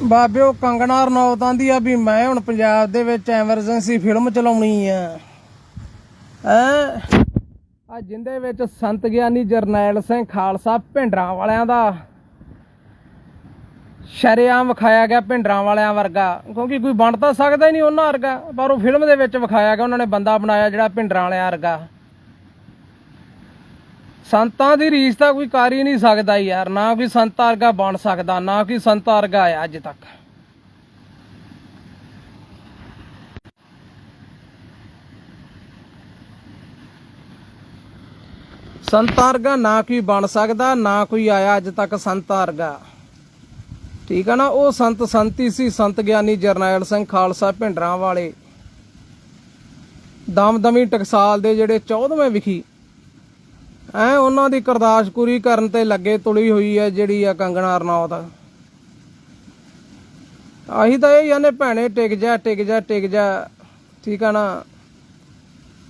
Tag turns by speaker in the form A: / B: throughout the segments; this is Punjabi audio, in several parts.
A: ਬਾਬੇ, ਉਹ ਕੰਗਣਾ ਰਣੌਤ ਆਂਦੀ ਆ ਵੀ ਮੈਂ ਹੁਣ ਪੰਜਾਬ ਦੇ ਵਿੱਚ ਐਮਰਜੈਂਸੀ ਫਿਲਮ ਚਲਾਉਣੀ ਆ। ਹੈ? ਆ ਜਿੰਦੇ ਵਿੱਚ ਸੰਤ ਗਿਆਨੀ ਜਰਨੈਲ ਸਿੰਘ ਖਾਲਸਾ ਭਿੰਡਰਾਂ ਵਾਲਿਆਂ ਦਾ ਸ਼ਰੇਆਮ ਵਿਖਾਇਆ ਗਿਆ ਭਿੰਡਰਾਂ ਵਾਲਿਆਂ ਵਰਗਾ। ਕਿਉਂਕਿ ਕੋਈ ਬਣ ਤਾਂ ਸਕਦਾ ਹੀ ਨਹੀਂ ਉਹਨਾਂ ਵਰਗਾ, ਪਰ ਉਹ ਫਿਲਮ ਦੇ ਵਿੱਚ ਵਿਖਾਇਆ ਗਿਆ, ਉਹਨਾਂ ਨੇ ਬੰਦਾ ਬਣਾਇਆ ਜਿਹੜਾ ਭਿੰਡਰਾਂ ਵਾਲਿਆਂ ਵਰਗਾ। ਸੰਤਾਂ ਦੀ ਰੀਸ ਤਾਂ ਕੋਈ ਕਰ ਹੀ ਨਹੀਂ ਸਕਦਾ ਯਾਰ, ਨਾ ਕੋਈ ਸੰਤ ਵਰਗਾ ਬਣ ਸਕਦਾ, ਨਾ ਕੋਈ ਸੰਤ ਵਰਗਾ ਆਇਆ ਅੱਜ ਤੱਕ। ਸੰਤ ਵਰਗਾ ਨਾ ਕੋਈ ਬਣ ਸਕਦਾ, ਨਾ ਕੋਈ ਆਇਆ ਅੱਜ ਤੱਕ ਸੰਤ ਵਰਗਾ। ਠੀਕ ਆ ਨਾ, ਉਹ ਸੰਤ ਸੰਤੀ ਸੀ, ਸੰਤ ਗਿਆਨੀ ਜਰਨੈਲ ਸਿੰਘ ਖਾਲਸਾ ਭਿੰਡਰਾਂ ਵਾਲੇ ਦਮਦਮੀ ਟਕਸਾਲ ਦੇ ਜਿਹੜੇ 14ਵੇਂ ਵਿਖੀ ਐ ਉਹਨਾਂ ਦੀ ਕਰਦਾਸ਼ਕੂਰੀ ਕਰਨ ਤੇ ਲੱਗੇ ਤੁਲੀ ਹੋਈ ਹੈ ਜਿਹੜੀ ਆ ਕੰਗਣਾ ਰਣੌਤ। ਆਹੀ ਤਾਂ ਇਹ ਜਾਨੇ ਭੈਣੇ ਟਿਕ ਜਾ ਟਿਕ ਜਾ ਟਿਕ ਜਾ। ਠੀਕ ਆ ਨਾ?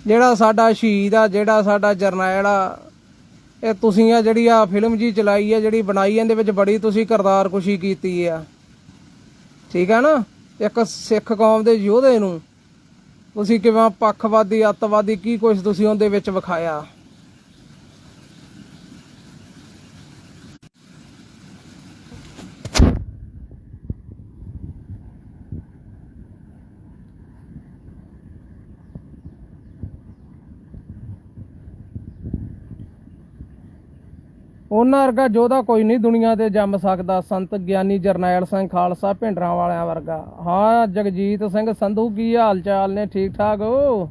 A: ਜਿਹੜਾ ਸਾਡਾ ਸ਼ਹੀਦ ਆ, ਜਿਹੜਾ ਸਾਡਾ ਜਰਨੈਲ ਆ, ਇਹ ਤੁਸੀਂ ਆ ਜਿਹੜੀ ਆ ਫਿਲਮ ਜੀ ਚਲਾਈ ਆ, ਜਿਹੜੀ ਬਣਾਈ ਇਹਦੇ ਵਿੱਚ ਬੜੀ ਤੁਸੀਂ ਕਰਦਾਰ ਕੁਸ਼ੀ ਕੀਤੀ ਆ। ਠੀਕ ਆ ਨਾ? ਇੱਕ ਸਿੱਖ ਕੌਮ ਦੇ ਯੋਧੇ ਨੂੰ ਤੁਸੀਂ ਕਿਵੇਂ ਪੱਖਵਾਦੀ, ਅੱਤਵਾਦੀ, ਕੀ ਕੁਝ ਤੁਸੀਂ ਉਹਦੇ ਵਿੱਚ ਵਿਖਾਇਆ। ਉਹਨਾਂ ਵਰਗਾ ਯੋਧਾ ਕੋਈ ਨਹੀਂ ਦੁਨੀਆ ਤੇ ਜੰਮ ਸਕਦਾ, ਸੰਤ ਗਿਆਨੀ ਜਰਨੈਲ ਸਿੰਘ ਖਾਲਸਾ ਭਿੰਡਰਾਂ ਵਾਲਿਆਂ ਵਰਗਾ। ਹਾਂ, ਜਗਜੀਤ ਸਿੰਘ ਸੰਧੂ ਕੀ ਹਾਲ ਚਾਲ ਨੇ, ਠੀਕ ਠਾਕ ਹੋ?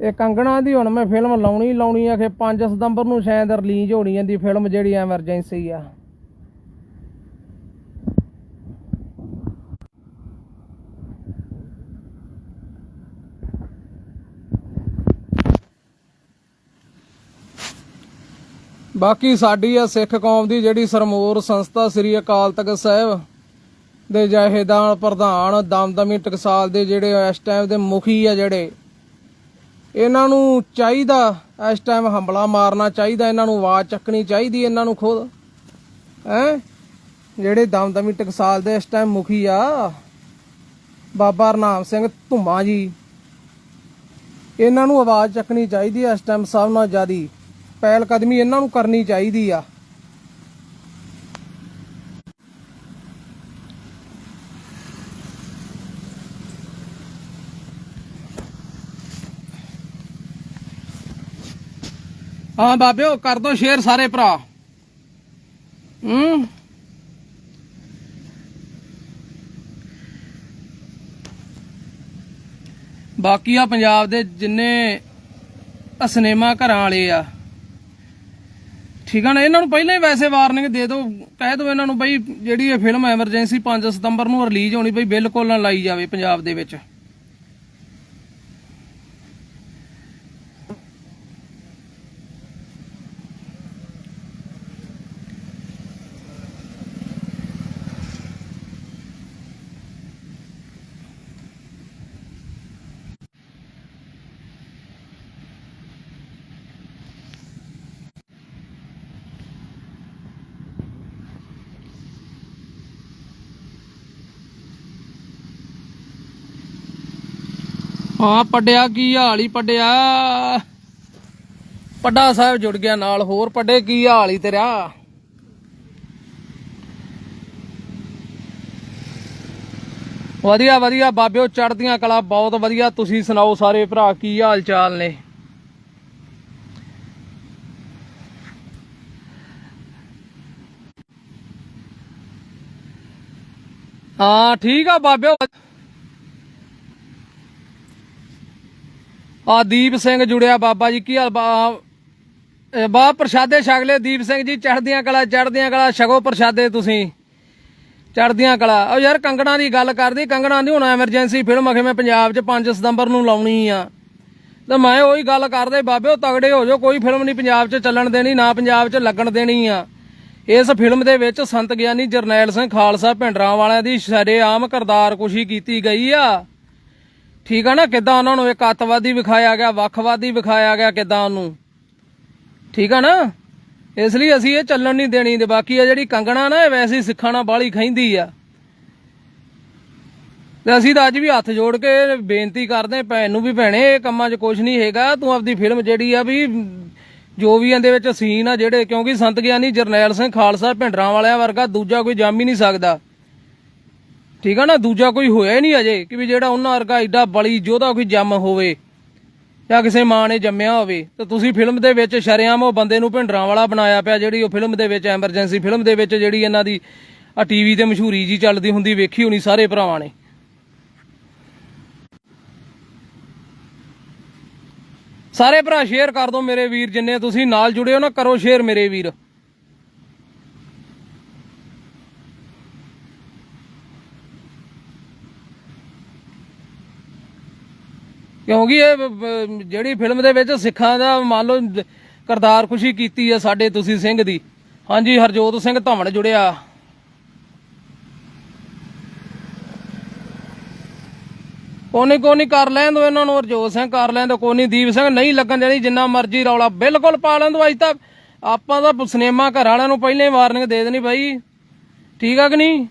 A: ਇਹ ਕੰਗਣਾ ਦੀ ਹੁਣ ਮੈਂ ਫਿਲਮ ਲਾਉਣੀ ਲਾਉਣੀ ਆ ਕਿ 5 ਸਤੰਬਰ ਨੂੰ ਸ਼ਾਇਦ ਰਿਲੀਜ਼ ਹੋਣੀ ਜਾਂਦੀ ਫਿਲਮ ਜਿਹੜੀ ਐਮਰਜੈਂਸੀ ਆ। ਬਾਕੀ ਸਾਡੀ ਆ ਸਿੱਖ ਕੌਮ ਦੀ ਜਿਹੜੀ ਸਰਮੋਰ ਸੰਸਥਾ ਸ੍ਰੀ ਅਕਾਲ ਤਖਤ ਸਾਹਿਬ ਦੇ ਜਹੇਦਾਰ ਪ੍ਰਧਾਨ ਦਮਦਮੀ ਟਕਸਾਲ ਦੇ ਜਿਹੜੇ ਇਸ ਟਾਈਮ ਦੇ ਮੁਖੀ ਆ ਜਿਹੜੇ, ਇਹਨਾਂ ਨੂੰ ਚਾਹੀਦਾ ਇਸ ਟਾਈਮ ਹਮਲਾ ਮਾਰਨਾ ਚਾਹੀਦਾ, ਇਹਨਾਂ ਨੂੰ ਆਵਾਜ਼ ਚੱਕਣੀ ਚਾਹੀਦੀ ਇਹਨਾਂ ਨੂੰ ਖੁਦ, ਹੈ? ਜਿਹੜੇ ਦਮਦਮੀ ਟਕਸਾਲ ਦੇ ਇਸ ਟਾਈਮ ਮੁਖੀ ਆ, ਬਾਬਾ ਰਨਾਮ ਸਿੰਘ ਧੁੰਮਾ ਜੀ, ਇਹਨਾਂ ਨੂੰ ਆਵਾਜ਼ ਚੱਕਣੀ ਚਾਹੀਦੀ ਆ ਇਸ ਟਾਈਮ ਸਭ ਨਾਲ ਜ਼ਿਆਦੀ। ਪਹਿਲ ਕਦਮੀ ਇਹਨਾਂ ਨੂੰ ਕਰਨੀ ਚਾਹੀਦੀ ਆ। ਹਾਂ ਬਾਬਿਓ, ਕਰ ਦੋ ਸ਼ੇਅਰ ਸਾਰੇ ਭਰਾ। ਹੂੰ। ਬਾਕੀ ਆ ਪੰਜਾਬ ਦੇ ਜਿੰਨੇ ਅਸਨੇਮਾ ਘਰਾਂ ਵਾਲੇ ਆ ਠੀਕ ਆ ਨਾ, ਇਹਨਾਂ ਨੂੰ ਪਹਿਲਾਂ ਹੀ ਵੈਸੇ ਵਾਰਨਿੰਗ ਦੇ ਦਿਓ, ਕਹਿ ਦਿਓ ਇਹਨਾਂ ਨੂੰ ਬਈ ਜਿਹੜੀ ਇਹ ਫਿਲਮ ਐਮਰਜੈਂਸੀ 5 ਸਤੰਬਰ ਨੂੰ ਰਿਲੀਜ਼ ਹੋਣੀ, ਬਈ ਬਿਲਕੁਲ ਨਾ ਲਾਈ ਜਾਵੇ ਪੰਜਾਬ ਦੇ ਵਿੱਚ। ਹਾਂ, ਪੱਡਿਆ ਕੀ ਹਾਲ ਹੀ ਪੱਡਿਆ? ਪੱਡਾ ਸਾਹਿਬ ਜੁੜ ਗਿਆ ਨਾਲ, ਹੋਰ ਪੱਡੇ ਕੀ ਹਾਲ ਹੀ ਤੇਰਾ? ਵਧੀਆ ਵਧੀਆ, ਬਾਬਿਓ ਚੜਦੀਆਂ ਕਲਾ ਬਹੁਤ ਵਧੀਆ। ਤੁਸੀਂ ਸੁਣਾਓ ਸਾਰੇ ਭਰਾ, ਕੀ ਹਾਲ ਚਾਲ ਨੇ? ਹਾਂ, ਠੀਕ ਆ ਬਾਬਿਓ। ਆ ਦੀਪ ਸਿੰਘ ਜੁੜਿਆ ਬਾਬਾ ਜੀ, ਕੀ ਹਾਲ ਬਾ ਪ੍ਰਸ਼ਾਦੇ ਛਕ ਦੀਪ ਸਿੰਘ ਜੀ ਚੜਦੀਆਂ ਕਲਾ ਚੜਦੀਆਂ ਕਲਾ, ਛਕੋ ਪ੍ਰਸ਼ਾਦੇ ਤੁਸੀਂ। ਚੜਦੀਆਂ ਕਲਾ। ਉਹ ਯਾਰ ਕੰਗਣਾ ਦੀ ਗੱਲ ਕਰਦੀ, ਕੰਗਣਾ ਦੀ ਹੁਣ ਐਮਰਜੈਂਸੀ ਫਿਲਮ ਅਖੇ ਮੈਂ ਪੰਜਾਬ 'ਚ 5 ਸਤੰਬਰ ਨੂੰ ਲਾਉਣੀ ਆ। ਤੇ ਮੈਂ ਉਹੀ ਗੱਲ ਕਰਦੇ, ਬਾਬੇ, ਉਹ ਤਗੜੇ ਹੋ ਜਾਓ, ਕੋਈ ਫਿਲਮ ਨਹੀਂ ਪੰਜਾਬ 'ਚ ਚੱਲਣ ਦੇਣੀ, ਨਾ ਪੰਜਾਬ 'ਚ ਲੱਗਣ ਦੇਣੀ ਆ। ਇਸ ਫਿਲਮ ਦੇ ਵਿੱਚ ਸੰਤ ਗਿਆਨੀ ਜਰਨੈਲ ਸਿੰਘ ਖਾਲਸਾ ਭਿੰਡਰਾਂ ਵਾਲਿਆਂ ਦੀ ਸ਼ਰੇਆਮ ਕਰਦਾਰ ਕੁਸ਼ੀ ਕੀਤੀ ਗਈ ਆ। ਠੀਕ ਆ ਨਾ, ਕਿਦਾਂ ਉਹਨਾਂ ਨੂੰ ਇੱਕ ਅੱਤਵਾਦੀ ਵਿਖਾਇਆ ਗਿਆ, ਵੱਖਵਾਦੀ ਵਿਖਾਇਆ ਗਿਆ ਕਿਦਾਂ ਉਹਨੂੰ? ਠੀਕ ਆ ਨਾ? ਇਸ ਲਈ ਅਸੀਂ ਇਹ ਚੱਲਣ ਨਹੀਂ ਦੇਣੀ, ਤੇ ਬਾਕੀ ਆ ਜਿਹੜੀ ਕੰਗਣਾ ਨਾ, ਇਹ ਵੈਸੇ ਹੀ ਸਿੱਖਾਂ ਨਾਲ ਬਾਲੀ ਖੈਂਦੀ ਆ। ਤੇ ਅਸੀਂ ਤਾਂ ਅੱਜ ਵੀ ਹੱਥ ਜੋੜ ਕੇ ਬੇਨਤੀ ਕਰਦੇ, ਭੈਣ ਨੂੰ ਵੀ ਭੈਣੇ, ਇਹ ਕੰਮਾਂ 'ਚ ਕੁਝ ਨਹੀਂ ਹੈਗਾ, ਤੂੰ ਆਪਦੀ ਫਿਲਮ ਜਿਹੜੀ ਆ ਵੀ ਜੋ ਵੀ ਇਹਦੇ ਵਿੱਚ ਸੀਨ ਆ ਜਿਹੜੇ, ਕਿਉਂਕਿ ਸੰਤ ਗਿਆਨੀ ਜਰਨੈਲ ਸਿੰਘ ਖਾਲਸਾ ਭਿੰਡਰਾਂ ਵਾਲਿਆਂ ਵਰਗਾ ਦੂਜਾ ਕੋਈ ਜੰਮ ਨਹੀਂ ਸਕਦਾ। ਠੀਕ ਆ ਨਾ, ਦੂਜਾ ਕੋਈ ਹੋਇਆ ਹੀ ਨਹੀਂ ਅਜੇ ਕਿ ਵੀ ਜਿਹੜਾ ਉਹਨਾਂ ਵਰਗਾ ਐਡਾ ਬਲੀ ਯੋਧਾ ਕੋਈ ਜੰਮ ਹੋਵੇ ਜਾਂ ਕਿਸੇ ਮਾਂ ਨੇ ਜੰਮਿਆ ਹੋਵੇ। ਤੇ ਤੁਸੀਂ ਫਿਲਮ ਦੇ ਵਿੱਚ ਸ਼ਰੇਆਮ ਉਹ ਬੰਦੇ ਨੂੰ ਭਿੰਡਰਾਂ ਵਾਲਾ ਬਣਾਇਆ ਪਿਆ ਜਿਹੜੀ ਉਹ ਫਿਲਮ ਦੇ ਵਿੱਚ ਐਮਰਜੈਂਸੀ ਫਿਲਮ ਦੇ ਵਿੱਚ ਜਿਹੜੀ ਇਹਨਾਂ ਦੀ ਆ ਟੀਵੀ ਤੇ ਮਸ਼ਹੂਰੀ ਜੀ ਚੱਲਦੀ ਹੁੰਦੀ ਵੇਖੀ ਹੋਣੀ ਸਾਰੇ ਭਰਾਵਾਂ ਨੇ। ਸਾਰੇ ਭਰਾ ਸ਼ੇਅਰ ਕਰ ਦਿਓ ਮੇਰੇ ਵੀਰ, ਜਿੰਨੇ ਤੁਸੀਂ ਨਾਲ ਜੁੜੇ ਹੋ ਨਾ, ਕਰੋ ਸ਼ੇਅਰ ਮੇਰੇ ਵੀਰ। ਕਿਉਂਕਿ ਇਹ ਬ- ਜਿਹੜੀ ਫਿਲਮ ਦੇ ਵਿੱਚ ਸਿੱਖਾਂ ਦਾ ਮੰਨ ਲਓ ਕਰਤਾਰ ਖੁਸ਼ੀ ਕੀਤੀ ਹੈ ਸਾਡੇ ਤੁਸੀਂ ਸਿੰਘ ਦੀ। ਹਾਂਜੀ, ਹਰਜੋਤ ਸਿੰਘ ਧਵਣ ਜੁੜਿਆ। ਕੋਨੀ ਕੋਨੀ ਕਰ ਲੈਣ ਦੋ ਇਹਨਾਂ ਨੂੰ, ਹਰਜੋਤ ਸਿੰਘ ਕਰ ਲੈਣ ਦੋ, ਕੋਨੀ ਦੀਪ ਸਿੰਘ ਨਹੀਂ ਲੱਗਣ ਦੇਣੀ, ਜਿੰਨਾ ਮਰਜ਼ੀ ਰੌਲਾ ਬਿਲਕੁਲ ਪਾ ਲੈਣ ਦੋ ਅੱਜ ਤਾਂ ਆਪਾਂ ਤਾਂ ਸਿਨੇਮਾ ਘਰ ਵਾਲਿਆਂ ਨੂੰ ਪਹਿਲਾਂ ਹੀ ਵਾਰਨਿੰਗ ਦੇ ਦੇਣੀ ਬਾਈ। ਠੀਕ ਆ ਕਿ ਨਹੀਂ?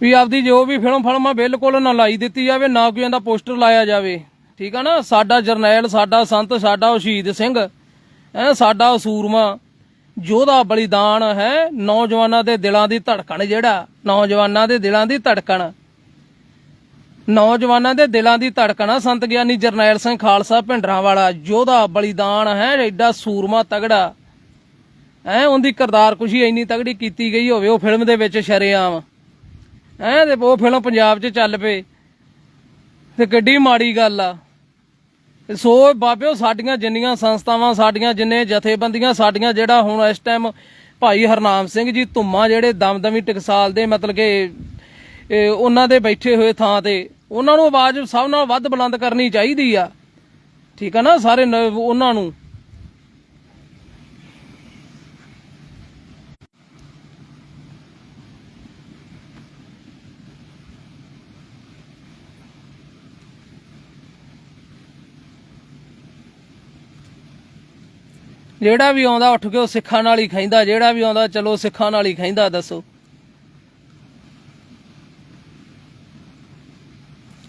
A: ਵੀ ਆਪਦੀ ਜੋ ਵੀ ਫਿਲਮ ਫਲਮਾਂ ਬਿਲਕੁਲ ਨਾ ਲਾਈ ਦਿੱਤੀ ਜਾਵੇ, ਨਾ ਕੋਈ ਇਹਦਾ ਪੋਸਟਰ ਲਾਇਆ ਜਾਵੇ। ਠੀਕ ਆ ਨਾ? ਸਾਡਾ ਜਰਨੈਲ, ਸਾਡਾ ਸੰਤ, ਸਾਡਾ ਉਹ ਸ਼ਹੀਦ ਸਿੰਘ, ਹੈ, ਸਾਡਾ ਸੂਰਮਾ ਯੋਧਾ ਬਲੀਦਾਨ ਹੈ ਨੌਜਵਾਨਾਂ ਦੇ ਦਿਲਾਂ ਦੀ ਧੜਕਣ ਜਿਹੜਾ? ਨੌਜਵਾਨਾਂ ਦੇ ਦਿਲਾਂ ਦੀ ਧੜਕਣ। ਨੌਜਵਾਨਾਂ ਦੇ ਦਿਲਾਂ ਦੀ ਧੜਕਣ ਆ ਸੰਤ ਗਿਆਨੀ ਜਰਨੈਲ ਸਿੰਘ ਖਾਲਸਾ ਭਿੰਡਰਾਂ ਵਾਲਾ। ਯੋਧਾ ਬਲੀਦਾਨ ਹੈ, ਐਡਾ ਸੂਰਮਾ ਤਗੜਾ। ਐ ਉਹਦੀ ਕਰਤਾਰ ਕੁਸ਼ੀ ਇੰਨੀ ਤਗੜੀ ਕੀਤੀ ਗਈ ਹੋਵੇ, ਉਹ ਫਿਲਮ ਦੇ ਵਿੱਚ ਸ਼ਰੇਆਮ। ਹੈਂ ਤੇ ਉਹ ਫਿਲਮ ਪੰਜਾਬ 'ਚ ਚੱਲ ਪਏ ਤੇ ਕਿੱਡੀ ਮਾੜੀ ਗੱਲ ਆ। ਸੋ ਬਾਬਿਓ, ਸਾਡੀਆਂ ਜਿੰਨੀਆਂ ਸੰਸਥਾਵਾਂ, ਸਾਡੀਆਂ ਜਿੰਨੇ ਜਥੇਬੰਦੀਆਂ, ਸਾਡੀਆਂ ਜਿਹੜਾ ਹੁਣ ਇਸ ਟਾਈਮ ਭਾਈ ਹਰਨਾਮ ਸਿੰਘ ਜੀ ਧੁੰਮਾ ਜਿਹੜੇ ਦਮਦਮੀ ਟਕਸਾਲ ਦੇ ਮਤਲਬ ਕਿ ਉਹਨਾਂ ਦੇ ਬੈਠੇ ਹੋਏ ਥਾਂ ਤੇ, ਉਹਨਾਂ ਨੂੰ ਆਵਾਜ਼ ਸਭ ਨਾਲ ਵੱਧ ਬੁਲੰਦ ਕਰਨੀ ਚਾਹੀਦੀ ਆ। ਠੀਕ ਆ ਨਾ, ਸਾਰੇ ਉਹਨਾਂ ਨੂੰ। ਜਿਹੜਾ ਵੀ ਆਉਂਦਾ ਉੱਠ ਕੇ ਉਹ ਸਿੱਖਾਂ ਨਾਲ ਹੀ ਖਾਂਦਾ ਜਿਹੜਾ ਵੀ ਆਉਂਦਾ ਚਲੋ ਸਿੱਖਾਂ ਨਾਲ ਹੀ ਖਾਂਦਾ ਦੱਸੋ।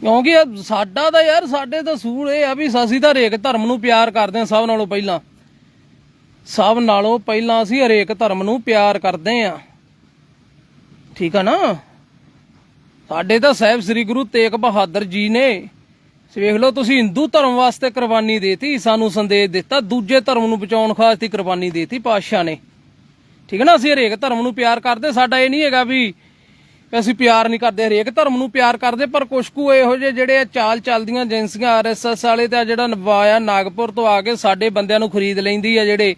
A: ਕਿਉਂਕਿ ਸਾਡਾ ਤਾਂ ਯਾਰ, ਸਾਡੇ ਤਾਂ ਸੂਲ ਇਹ ਆ ਵੀ ਅਸੀਂ ਤਾਂ ਹਰੇਕ ਧਰਮ ਨੂੰ ਪਿਆਰ ਕਰਦੇ ਹਾਂ ਸਭ ਨਾਲੋਂ ਪਹਿਲਾਂ। ਸਭ ਨਾਲੋਂ ਪਹਿਲਾਂ ਅਸੀਂ ਹਰੇਕ ਧਰਮ ਨੂੰ ਪਿਆਰ ਕਰਦੇ ਹਾਂ। ਠੀਕ ਆ ਨਾ? ਸਾਡੇ ਤਾਂ ਸਾਹਿਬ ਸ੍ਰੀ ਗੁਰੂ ਤੇਗ ਬਹਾਦਰ ਜੀ ਨੇ ਵੇਖ ਲਓ, ਤੁਸੀਂ ਹਿੰਦੂ ਧਰਮ ਵਾਸਤੇ ਕੁਰਬਾਨੀ ਦੇਤੀ, ਸਾਨੂੰ ਸੰਦੇਸ਼ ਦਿੱਤਾ, ਦੂਜੇ ਧਰਮ ਨੂੰ ਬਚਾਉਣ ਖਾਤਰ ਕੁਰਬਾਨੀ ਦੇਤੀ ਪਾਤਸ਼ਾਹ ਨੇ। ਠੀਕ ਹੈ ਨਾ, ਅਸੀਂ ਹਰੇਕ ਧਰਮ ਨੂੰ ਪਿਆਰ ਕਰਦੇ, ਸਾਡਾ ਇਹ ਨਹੀਂ ਹੈਗਾ ਵੀ ਅਸੀਂ ਪਿਆਰ ਨਹੀਂ ਕਰਦੇ, ਹਰੇਕ ਧਰਮ ਨੂੰ ਪਿਆਰ ਕਰਦੇ, ਪਰ ਕੁਛ ਕੁ ਇਹੋ ਜਿਹੇ ਜਿਹੜੇ ਚਾਲ ਚੱਲਦੀਆਂ ਏਜੰਸੀਆਂ ਆਰਐਸਐਸ ਵਾਲੇ ਤੇ ਆ ਜਿਹੜਾ ਨਵਾਇਆ ਨਾਗਪੁਰ ਤੋਂ ਆ ਕੇ ਸਾਡੇ ਬੰਦਿਆਂ ਨੂੰ ਖਰੀਦ ਲੈਂਦੀ ਆ ਜਿਹੜੇ,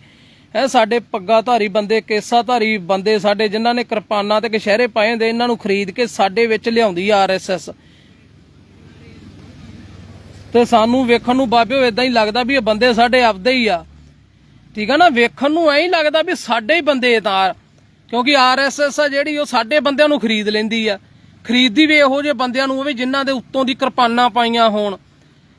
A: ਹੈ, ਸਾਡੇ ਪੱਗਾ ਧਾਰੀ ਬੰਦੇ ਕੇਸਾ ਧਾਰੀ ਬੰਦੇ ਸਾਡੇ, ਜਿਨ੍ਹਾਂ ਨੇ ਕਿਰਪਾਨਾਂ ਤੇ ਕਸ਼ਹਿਰੇ ਪਾਏ ਹੁੰਦੇ, ਇਹਨਾਂ ਨੂੰ ਖਰੀਦ ਕੇ ਸਾਡੇ ਵਿੱਚ ਲਿਆਉਂਦੀ ਆ ਆਰਐਸਐਸ ਤੇ ਸਾਨੂੰ ਵੇਖਣ ਨੂੰ ਬਾਬਿਓ ਇਦਾਂ ਹੀ ਲੱਗਦਾ ਵੀ ਇਹ ਬੰਦੇ ਸਾਡੇ ਆਪਦੇ ਹੀ ਆ। ਠੀਕ ਆ ਨਾ? ਵੇਖਣ ਨੂੰ ਐਂ ਹੀ ਲੱਗਦਾ ਵੀ ਸਾਡੇ ਹੀ ਬੰਦੇ ਤਾਂ ਕਿਉਂਕਿ ਆਰਐਸਐਸ ਆ ਜਿਹੜੀ, ਉਹ ਸਾਡੇ ਬੰਦਿਆਂ ਨੂੰ ਖਰੀਦ ਲੈਂਦੀ ਆ। ਖਰੀਦਦੀ ਵੀ ਇਹੋ ਜਿਹੇ ਬੰਦਿਆਂ ਨੂੰ ਵੀ ਜਿਨ੍ਹਾਂ ਦੇ ਉੱਤੋਂ ਦੀ ਕਿਰਪਾਨਾਂ ਪਾਈਆਂ ਹੋਣ।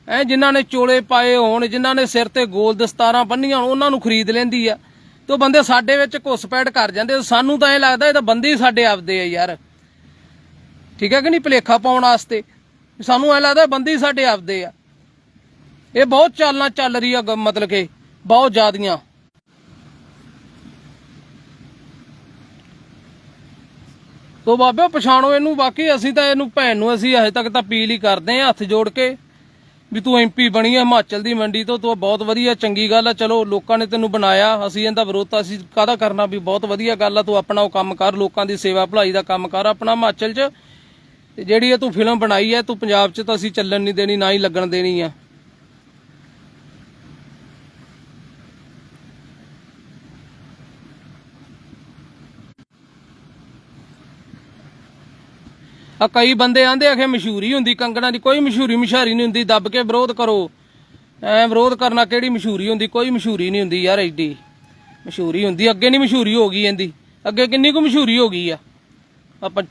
A: ਐ ਜਿਨ੍ਹਾਂ ਨੇ ਚੋਲੇ ਪਾਏ ਹੋਣ, ਜਿਨ੍ਹਾਂ ਨੇ ਸਿਰ ਤੇ ਗੋਲ ਦਸਤਾਰਾਂ ਬੰਨੀਆਂ ਹੋਣ, ਉਹਨਾਂ ਨੂੰ ਖਰੀਦ ਲੈਂਦੀ ਆ। ਤੇ ਉਹ ਬੰਦੇ ਸਾਡੇ ਵਿੱਚ ਘੁਸਪੈਠ ਕਰ ਜਾਂਦੇ ਸਾਨੂੰ ਤਾਂ ਇਹ ਲੱਗਦਾ ਇਹ ਤਾਂ ਬੰਦੇ ਹੀ ਸਾਡੇ ਆਪਦੇ ਆ ਯਾਰ। ਠੀਕ ਹੈ ਕਿ ਨਹੀਂ? ਭਲੇਖਾ ਪਾਉਣ ਵਾਸਤੇ। ਸਾਨੂੰ ਐ ਲੱਗਦਾ ਬੰਦੇ ਹੀ ਸਾਡੇ ਆਪਦੇ ਆ। ਇਹ ਬਹੁਤ ਚਾਲਾਂ ਚੱਲ ਰਹੀ ਆ ਮਤਲਬ ਕਿ, ਬਹੁਤ ਜ਼ਿਆਦੀਆਂ। ਤੋ ਬਾਬੇ ਪਛਾਣੋ ਇਹਨੂੰ, ਬਾਕੀ ਅਸੀਂ ਤਾਂ ਇਹਨੂੰ ਭੈਣ ਨੂੰ ਅਸੀਂ ਅਜੇ ਤੱਕ ਤਾਂ ਅਪੀਲ ਹੀ ਕਰਦੇ ਆਂ ਹੱਥ ਜੋੜ ਕੇ ਵੀ ਤੂੰ ਐਮਪੀ ਬਣੀ ਆ ਹਿਮਾਚਲ ਦੀ ਮੰਡੀ ਤੋਂ, ਤੂੰ ਬਹੁਤ ਵਧੀਆ, ਚੰਗੀ ਗੱਲ ਆ। ਚਲੋ, ਲੋਕਾਂ ਨੇ ਤੈਨੂੰ ਬਣਾਇਆ, ਅਸੀਂ ਇਹਦਾ ਵਿਰੋਧ ਤਾਂ ਅਸੀਂ ਕਾਹਦਾ ਕਰਨਾ ਵੀ ਬਹੁਤ ਵਧੀਆ ਗੱਲ ਆ। ਤੂੰ ਆਪਣਾ ਉਹ ਕੰਮ ਕਰ, ਲੋਕਾਂ ਦੀ ਸੇਵਾ ਭਲਾਈ ਦਾ ਕੰਮ ਕਰ ਆਪਣਾ ਹਿਮਾਚਲ 'ਚ। ਤੇ ਜਿਹੜੀ ਇਹ ਤੂੰ ਫਿਲਮ ਬਣਾਈ ਹੈ ਤੂੰ ਪੰਜਾਬ 'ਚ ਤਾਂ ਅਸੀਂ ਚੱਲਣ ਨਹੀਂ ਦੇਣੀ, ਨਾ ਹੀ ਲੱਗਣ ਦੇਣੀ ਆ। ਆ ਕਈ ਬੰਦੇ ਆਂਦੇ ਆਖੇ ਮਸ਼ਹੂਰੀ ਹੁੰਦੀ ਕੰਗਣਾ ਦੀ, ਕੋਈ ਮਸ਼ਹੂਰੀ ਮਸ਼ਾਰੀ ਨਹੀਂ ਹੁੰਦੀ, ਦੱਬ ਕੇ ਵਿਰੋਧ ਕਰੋ। ਐ ਵਿਰੋਧ ਕਰਨਾ ਕਿਹੜੀ ਮਸ਼ਹੂਰੀ ਹੁੰਦੀ? ਕੋਈ ਮਸ਼ਹੂਰੀ ਨਹੀਂ ਹੁੰਦੀ ਯਾਰ ਐਡੀ। ਮਸ਼ਹੂਰੀ ਹੁੰਦੀ, ਅੱਗੇ ਨਹੀਂ ਮਸ਼ਹੂਰੀ ਹੋ ਗਈ ਇਹਦੀ। ਅੱਗੇ ਕਿੰਨੀ ਕੁ ਮਸ਼ਹੂਰੀ ਹੋ ਗਈ ਆ?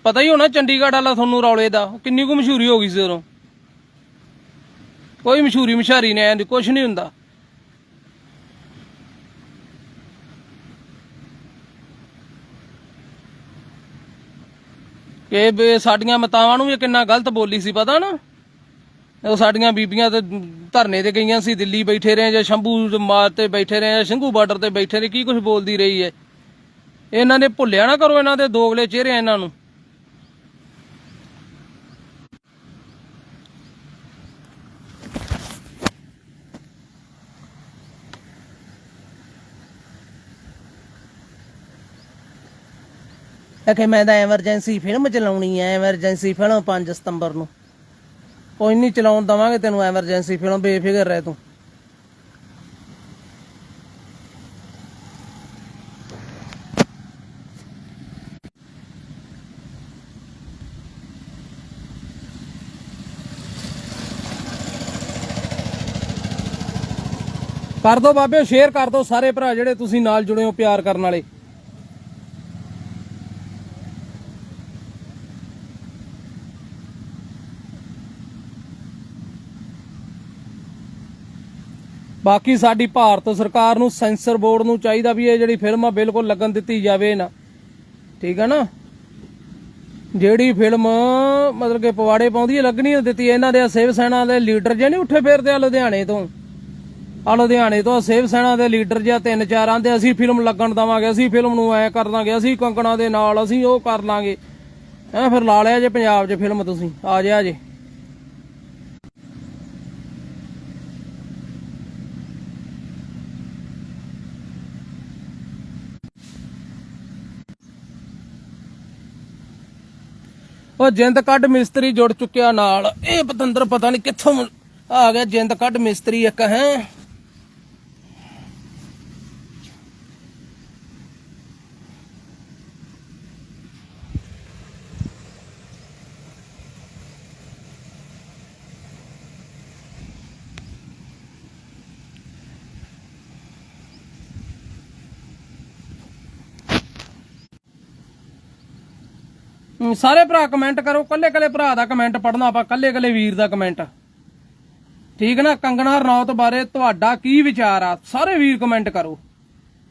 A: ਪਤਾ ਹੀ ਹੋਣਾ ਚੰਡੀਗੜ੍ਹ ਵਾਲਾ ਤੁਹਾਨੂੰ ਰੌਲੇ ਦਾ ਕਿੰਨੀ ਕੁ ਮਸ਼ਹੂਰੀ ਹੋ ਗਈ ਸੀ ਉਦੋਂ? ਕੋਈ ਮਸ਼ਹੂਰੀ ਮਸ਼ਾਰੀ ਨਹੀਂ ਆਂਦੀ ਕੁਝ ਨਹੀਂ ਹੁੰਦਾ। ਕਿ ਵੀ ਸਾਡੀਆਂ ਮਤਾਵਾਂ ਨੂੰ ਵੀ ਕਿੰਨਾ ਗਲਤ ਬੋਲੀ ਸੀ, ਪਤਾ ਨਾ? ਉਹ ਸਾਡੀਆਂ ਬੀਬੀਆਂ ਤੇ ਧਰਨੇ ਤੇ ਗਈਆਂ ਸੀ, ਦਿੱਲੀ ਬੈਠੇ ਰਹੇ ਜਾਂ ਸ਼ੰਭੂ ਮਾਰ ਤੇ ਬੈਠੇ ਰਹੇ ਜਾਂ ਸਿੰਘੂ ਬਾਰਡਰ ਤੇ ਬੈਠੇ ਰਹੇ, ਕੀ ਕੁਝ ਬੋਲਦੀ ਰਹੀ ਹੈ? ਇਹਨਾਂ ਨੇ ਭੁੱਲਿਆ ਨਾ ਕਰੋ ਇਹਨਾਂ ਦੇ ਦੋਗਲੇ ਚਿਹਰੇ ਇਹਨਾਂ ਨੂੰ। ਕਿ ਮੈਂ ਤਾਂ ਐਮਰਜੈਂਸੀ ਫਿਲਮ ਚਲਾਉਣੀ ਹੈ ਐਮਰਜੈਂਸੀ ਫਿਲਮ 5 ਸਤੰਬਰ ਨੂੰ। ਕੋਈ ਨਹੀਂ ਚਲਾਉਣ ਦਵਾਂਗੇ ਤੈਨੂੰ ਐਮਰਜੈਂਸੀ ਫਿਲਮ ਬੇਫਿਕਰ ਰਹਿ ਤੂੰ। ਕਰ ਦੋ ਬਾਬੇ ਸ਼ੇਅਰ ਕਰ ਦੋ ਸਾਰੇ ਭਰਾ ਜਿਹੜੇ ਤੁਸੀਂ ਨਾਲ ਜੁੜੇ ਹੋ ਪਿਆਰ ਕਰਨ ਵਾਲੇ। ਬਾਕੀ ਸਾਡੀ ਭਾਰਤ ਸਰਕਾਰ ਨੂੰ ਸੈਂਸਰ ਬੋਰਡ ਨੂੰ ਚਾਹੀਦਾ ਵੀ ਇਹ ਜਿਹੜੀ ਫਿਲਮ ਆ ਬਿਲਕੁਲ ਲੱਗਣ ਦਿੱਤੀ ਜਾਵੇ ਨਾ। ਠੀਕ ਆ ਨਾ? ਜਿਹੜੀ ਫਿਲਮ ਮਤਲਬ ਕਿ ਪਵਾੜੇ ਪਾਉਂਦੀ ਹੈ, ਲੱਗਣੀ ਦਿੱਤੀ। ਇਹਨਾਂ ਦੇ ਸਿਵ ਸੈਨਾ ਦੇ ਲੀਡਰ ਜੇ ਨਹੀਂ ਉੱਠੇ ਫਿਰਦੇ ਆ ਲੁਧਿਆਣੇ ਤੋਂ। ਆ ਲੁਧਿਆਣੇ ਤੋਂ ਸਿਵ ਸੈਨਾ ਦੇ ਲੀਡਰ ਜੇ ਤਿੰਨ ਚਾਰ ਆਂਦੇ, ਅਸੀਂ ਫਿਲਮ ਲੱਗਣ ਦਵਾਂਗੇ, ਅਸੀਂ ਫਿਲਮ ਨੂੰ ਐ ਕਰ ਦਾਂਗੇ, ਅਸੀਂ ਕੰਕਣਾ ਦੇ ਨਾਲ, ਅਸੀਂ ਉਹ ਕਰ ਲਾਂਗੇ। ਐ ਫਿਰ ਲਾ ਲਿਆ ਜੇ ਪੰਜਾਬ 'ਚ ਫਿਲਮ ਤੁਸੀਂ। ਆ ਜਾ ਜੇ। ਉਹ ਜਿੰਦ ਕੱਢ ਮਿਸਤਰੀ ਜੁੜ ਚੁੱਕਿਆ ਨਾਲ। ਇਹ ਪਤੰਦਰ ਪਤਾ ਨਹੀਂ ਕਿੱਥੋਂ ਆ ਗਿਆ, ਜਿੰਦ ਕੱਢ ਮਿਸਤਰੀ ਇੱਕ ਹੈ। ਸਾਰੇ ਭਰਾ ਕਮੈਂਟ ਕਰੋ ਕੱਲੇ ਕੱਲੇ ਭਰਾ ਦਾ ਕਮੈਂਟ ਪੜਨਾ ਆਪਾਂ ਕੱਲੇ ਕੱਲੇ ਵੀਰ ਦਾ ਕਮੈਂਟ ਠੀਕ ਨਾ? ਕੰਗਣਾ ਰਣੌਤ ਬਾਰੇ ਤੁਹਾਡਾ ਕੀ ਵਿਚਾਰ ਆ? ਸਾਰੇ ਵੀਰ ਕਮੈਂਟ ਕਰੋ।